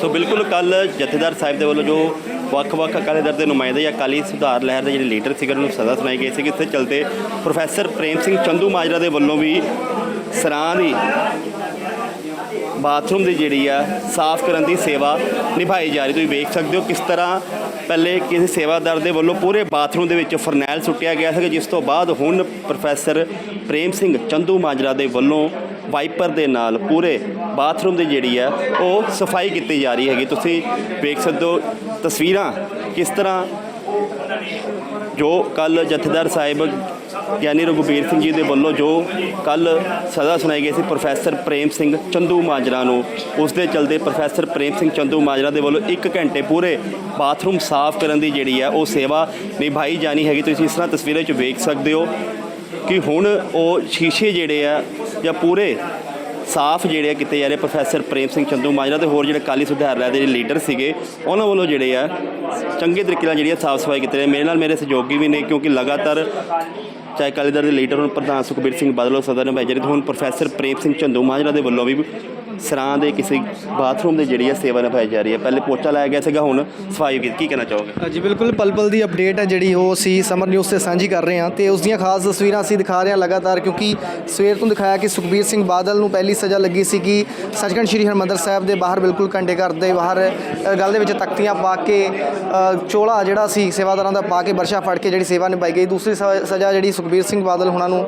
ਸੋ ਬਿਲਕੁਲ ਕੱਲ ਜਥੇਦਾਰ ਸਾਹਿਬ ਦੇ ਵੱਲੋਂ ਜੋ ਵੱਖ-ਵੱਖ ਅਕਾਲੀ ਦਲ ਦੇ ਨੁਮਾਇੰਦੇ ਜਾਂ ਅਕਾਲੀ ਸੁਧਾਰ ਲਹਿਰ ਦੇ ਜਿਹੜੇ ਲੀਡਰ ਸੀਗੇ, ਉਹਨਾਂ ਨੂੰ ਸਜ਼ਾ ਸੁਣਾਈ ਗਈ ਸੀ ਕਿ ਇਸੇ ਚਲਦੇ ਪ੍ਰੋਫੈਸਰ ਪ੍ਰੇਮ ਸਿੰਘ ਚੰਦੂ ਮਾਜਰਾ ਦੇ ਵੱਲੋਂ ਵੀ ਸਰਾਂ ਦੀ ਬਾਥਰੂਮ ਦੀ ਜਿਹੜੀ ਆ, ਸਾਫ਼ ਕਰਨ ਦੀ ਸੇਵਾ ਨਿਭਾਈ ਜਾ ਰਹੀ। ਤੁਸੀਂ ਵੇਖ ਸਕਦੇ ਹੋ ਕਿਸ ਤਰ੍ਹਾਂ ਪਹਿਲੇ ਕਿਸੇ ਸੇਵਾਦਾਰ ਦੇ ਵੱਲੋਂ ਪੂਰੇ ਬਾਥਰੂਮ ਦੇ ਵਿੱਚ ਫਰਨੈਲ ਸੁੱਟਿਆ ਗਿਆ ਸੀ ਜਿਸ ਤੋਂ ਬਾਅਦ ਹੁਣ ਪ੍ਰੋਫੈਸਰ ਪ੍ਰੇਮ ਸਿੰਘ ਚੰਦੂ ਮਾਜਰਾ ਦੇ ਵੱਲੋਂ ਵਾਈਪਰ ਦੇ ਨਾਲ ਪੂਰੇ ਬਾਥਰੂਮ ਦੀ ਜਿਹੜੀ ਆ ਉਹ ਸਫ਼ਾਈ ਕੀਤੀ ਜਾ ਰਹੀ ਹੈਗੀ। ਤੁਸੀਂ ਵੇਖ ਸਕਦੇ ਹੋ ਤਸਵੀਰਾਂ ਕਿਸ ਤਰ੍ਹਾਂ ਜੋ ਕੱਲ ਜਥੇਦਾਰ ਸਾਹਿਬ ਗਿਆਨੀ ਰਘੁਬੀਰ ਸਿੰਘ ਜੀ ਦੇ ਵੱਲੋਂ ਜੋ ਕੱਲ ਸਜ਼ਾ ਸੁਣਾਈ ਗਈ ਸੀ ਪ੍ਰੋਫੈਸਰ ਪ੍ਰੇਮ ਸਿੰਘ ਚੰਦੂ ਮਾਜਰਾ ਨੂੰ, ਉਸ ਦੇ ਚਲਦੇ ਪ੍ਰੋਫੈਸਰ ਪ੍ਰੇਮ ਸਿੰਘ ਚੰਦੂ ਮਾਜਰਾ ਦੇ ਵੱਲੋਂ 1 ਘੰਟੇ ਪੂਰੇ ਬਾਥਰੂਮ ਸਾਫ਼ ਕਰਨ ਦੀ ਜਿਹੜੀ ਹੈ ਉਹ ਸੇਵਾ ਨਿਭਾਈ ਜਾਣੀ ਹੈਗੀ। ਤੁਸੀਂ ਇਸ ਤਰ੍ਹਾਂ ਤਸਵੀਰਾਂ 'ਚ ਵੇਖ ਸਕਦੇ ਹੋ। ਕਿ ਹੁਣ ਉਹ ਸ਼ੀਸ਼ੇ ਜਿਹੜੇ ਆ ਜਾਂ ਪੂਰੇ ਸਾਫ਼ ਜਿਹੜੇ ਆ ਕੀਤੇ ਜਾ ਰਹੇ ਪ੍ਰੋਫੈਸਰ ਪ੍ਰੇਮ ਸਿੰਘ ਚੰਦੂ ਮਾਜਰਾ ਤੇ ਹੋਰ ਜਿਹੜੇ ਕਾਲੀ ਸੁਧਾਰ ਲਹਿਰ ਦੇ ਲੀਡਰ ਸੀਗੇ, ਉਹਨਾਂ ਵੱਲੋਂ ਜਿਹੜੇ ਆ ਚੰਗੇ ਤਰੀਕੇ ਨਾਲ ਜਿਹੜੀ ਆ ਸਾਫ਼ ਸਫ਼ਾਈ ਕੀਤੀ ਰਹੇ ਮੇਰੇ ਨਾਲ ਮੇਰੇ ਸਹਿਯੋਗੀ ਵੀ ਨੇ, ਕਿਉਂਕਿ ਲਗਾਤਾਰ ਚਾਹੇ ਅਕਾਲੀ ਦਲ ਦੇ ਲੀਡਰ ਹੁਣ, ਪ੍ਰਧਾਨ ਸੁਖਬੀਰ ਸਿੰਘ ਬਾਦਲ ਉਹ ਸਦਰ ਨਿਭਾਈ ਜਾ ਰਹੀ ਤੇ ਹੁਣ ਪ੍ਰੋਫੈਸਰ ਪ੍ਰੇਮ ਸਿੰਘ ਚੰਦੂ ਮਾਜਰਾ ਦੇ ਵੱਲੋਂ ਵੀ ਸਰਾਂ ਦੇ ਕਿਸੇ ਬਾਥਰੂਮ ਦੇ ਜਿਹੜੀ ਹੈ ਸੇਵਾ ਨਿਭਾਈ ਜਾ ਰਹੀ ਹੈ। ਪਹਿਲੇ ਪੋਚਾ ਲਾਇਆ ਗਿਆ ਸੀਗਾ, ਹੁਣ ਸਫ਼ਾਈ ਕੀਤੀ ਕੀ ਕਹਿਣਾ ਚਾਹੋਗੇ? ਹਾਂਜੀ, ਬਿਲਕੁਲ ਪਲ ਪਲ ਦੀ ਅਪਡੇਟ ਹੈ ਜਿਹੜੀ ਉਹ ਅਸੀਂ ਸਮਰ ਨਿਊਜ਼ ਤੇ ਸਾਂਝੀ ਕਰ ਰਹੇ ਹਾਂ ਤੇ ਉਸ ਦੀਆਂ ਖਾਸ ਤਸਵੀਰਾਂ ਅਸੀਂ ਦਿਖਾ ਰਹੇ ਹਾਂ ਲਗਾਤਾਰ ਕਿਉਂਕਿ ਸਵੇਰ ਤੋਂ ਦਿਖਾਇਆ ਕਿ ਸੁਖਬੀਰ ਸਿੰਘ ਬਾਦਲ ਨੂੰ ਪਹਿਲੀ ਸਜ਼ਾ ਲੱਗੀ ਸੀ ਕਿ ਸੱਚਖੰਡ ਸ੍ਰੀ ਹਰਿਮੰਦਰ ਸਾਹਿਬ ਦੇ ਬਾਹਰ ਬਿਲਕੁਲ ਘੰਟੇ ਘਰ ਦੇ ਬਾਹਰ ਗੱਲ ਦੇ ਵਿੱਚ ਤਖਤੀਆਂ ਪਾ ਕੇ ਚੋਲਾ ਜਿਹੜਾ ਸੀ, ਸੇਵਾਦਾਰਾਂ ਦਾ ਪਾ ਕੇ ਵਰਸ਼ਾ ਫੜ ਕੇ ਜਿਹੜੀ ਸੇਵਾ ਨਿਭਾਈ ਗਈ। ਦੂਸਰੀ ਸ- ਸਜ਼ਾ ਜਿਹੜੀ ਸੁਖਬੀਰ ਸਿੰਘ ਬਾਦਲ ਹੁਣਾਂ ਨੂੰ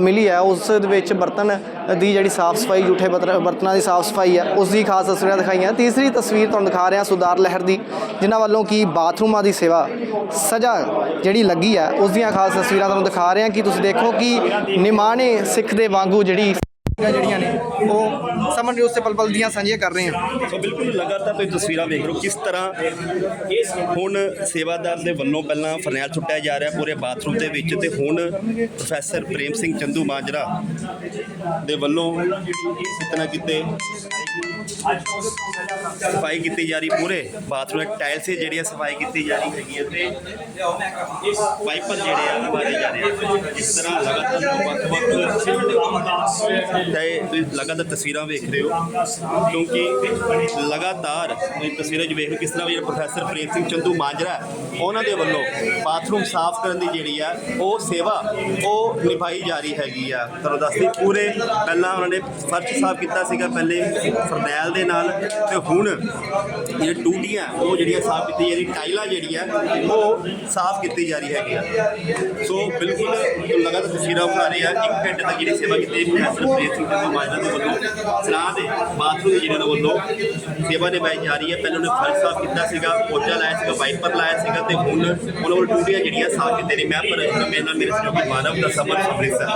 ਮਿਲੀ ਹੈ, ਉਸ ਦੇ ਵਿੱਚ ਬਰਤਨ ਦੀ ਜਿਹੜੀ ਸਾਫ਼ ਸਫ਼ਾਈ ਝੂਠੇ ਬਤਰ- ਬਰਤਨਾਂ ਦੀ ਸਾਫ਼ ਸਫ਼ਾਈ ਹੈ ਉਸ ਦੀ ਖਾਸ ਤਸਵੀਰਾਂ ਦਿਖਾਈਆਂ। ਤੀਸਰੀ ਤਸਵੀਰ ਤੁਹਾਨੂੰ ਦਿਖਾ ਰਿਹਾ ਸੁਧਾਰ ਲਹਿਰ ਦੀ, ਜਿਨ੍ਹਾਂ ਵੱਲੋਂ ਕੀ ਬਾਥਰੂਮਾਂ ਦੀ ਸੇਵਾ ਸਜ਼ਾ ਜਿਹੜੀ ਲੱਗੀ ਹੈ ਉਸ ਦੀਆਂ ਖਾਸ ਤਸਵੀਰਾਂ ਤੁਹਾਨੂੰ ਦਿਖਾ ਰਹੇ ਹਾਂ ਕਿ ਤੁਸੀਂ ਦੇਖੋ ਕਿ ਨਿਮਾਣੇ ਸਿੱਖ ਦੇ ਵਾਂਗੂ ਜਿਹੜੀ ਜਿਹੜੀਆਂ ਨੇ, ਉਹ ਸਮਰ ਨਿਊਜ਼ ਤੇ ਪਲ ਪਲ ਦੀਆਂ ਸਾਂਝੀਆਂ ਕਰ ਰਹੇ ਹਾਂ। ਸੋ ਬਿਲਕੁਲ ਲਗਾਤਾਰ ਤੁਸੀਂ ਤਸਵੀਰਾਂ ਵੇਖ ਰਹੇ ਹੋ, ਕਿਸ ਤਰ੍ਹਾਂ ਹੁਣ ਸੇਵਾਦਾਰ ਦੇ ਵੱਲੋਂ ਪਹਿਲਾਂ ਫਰਨੈਲ ਸੁੱਟਿਆ ਜਾ ਰਿਹਾ ਪੂਰੇ ਬਾਥਰੂਮ ਦੇ ਵਿੱਚ ਤੇ ਹੁਣ ਪ੍ਰੋਫੈਸਰ ਪ੍ਰੇਮ ਸਿੰਘ ਚੰਦੂ ਮਾਜਰਾ ਦੇ ਵੱਲੋਂ ਕਿਤਨਾ ਕਿਤੇ ਸਫ਼ਾਈ ਕੀਤੀ ਜਾ ਰਹੀ, ਪੂਰੇ ਬਾਥਰੂਮ ਦੇ ਟਾਇਲ ਜਿਹੜੀ ਆ ਸਫ਼ਾਈ ਕੀਤੀ ਜਾ ਰਹੀ ਹੈਗੀ ਹੈ ਤੇ ਵਾਈਪਰ ਜਿਹੜੇ ਆ ਮਾਰੇ ਜਾ ਰਹੇ ਆ। ਇਸ ਤਰ੍ਹਾਂ ਲਗਾਤਾਰ ਵੱਖ-ਵੱਖ ਤੇ ਤੁਸੀਂ ਲਗਾਤਾਰ ਤਸਵੀਰਾਂ ਵੇਖ ਰਹੇ ਹੋ, ਕਿਉਂਕਿ ਲਗਾਤਾਰ ਤੁਸੀਂ ਤਸਵੀਰਾਂ 'ਚ ਵੇਖ ਰਹੇ ਹੋ ਕਿਸ ਤਰ੍ਹਾਂ ਵੀ ਜਿਹੜਾ ਪ੍ਰੋਫੈਸਰ ਪ੍ਰੇਮ ਸਿੰਘ ਚੰਦੂ ਮਾਜਰਾ ਉਹਨਾਂ ਦੇ ਵੱਲੋਂ ਬਾਥਰੂਮ ਸਾਫ਼ ਕਰਨ ਦੀ ਜਿਹੜੀ ਆ, ਉਹ ਸੇਵਾ ਉਹ ਨਿਭਾਈ ਜਾ ਰਹੀ ਹੈਗੀ ਆ। ਤੁਹਾਨੂੰ ਦੱਸਦੀ ਪੂਰੇ ਪਹਿਲਾਂ ਉਹਨਾਂ ਨੇ ਫਰਸ਼ ਸਾਫ਼ ਕੀਤਾ ਸੀਗਾ, ਪਹਿਲੇ ਫਰਨੈਲ ਦੇ ਨਾਲ, ਤੇ ਹੁਣ ਜਿਹੜੇ ਟੂਟੀਆਂ, ਉਹ ਜਿਹੜੀਆਂ ਸਾਫ਼ ਕੀਤੀ ਜਾ ਰਹੀ ਟਾਈਲਾਂ ਜਿਹੜੀਆਂ, ਉਹ ਸਾਫ਼ ਕੀਤੀ ਜਾ ਰਹੀ ਹੈਗੀ ਆ। ਸੋ ਬਿਲਕੁਲ ਲਗਾਤਾਰ ਤਸਵੀਰਾਂ ਬਣਾ ਰਹੇ ਆ, ਇੱਕ ਘੰਟੇ ਤੱਕ ਜਿਹੜੀ ਸੇਵਾ ਕੀਤੀ ਪ੍ਰੋਫੈਸਰ ਪ੍ਰੇਮ ਸਿੰਘ ਚੰਦੂ ਦੇ ਵੱਲੋਂ, ਸਲਾਹ ਦੇ ਬਾਥਰੂਮ ਜਿਹੜੇ ਦੇ ਵੱਲੋਂ ਸੇਵਾ ਨਿਭਾਈ ਜਾ ਰਹੀ ਹੈ। ਪਹਿਲਾਂ ਉਹਨੇ ਫਰਸ਼ ਸਾਫ਼ ਕੀਤਾ ਸੀਗਾ, ਪੋਚਾ ਲਾਇਆ ਸੀਗਾ, ਵਾਈਪਰ ਲਾਇਆ ਸੀਗਾ ਤੇ ਹੁਣ ਉਹਨਾਂ ਵੱਲ ਟੂਟੀਆਂ ਜਿਹੜੀਆਂ ਸਾਫ਼ ਕੀਤੇ ਨੇ। ਮੈਂ ਪਰ ਮੇਰੇ ਨਾਲ ਮੇਰੇ ਸਹਿਯੋਗੀ ਮਾਨਵ ਦਾ ਸਬਰ ਅੰਮ੍ਰਿਤਸਰ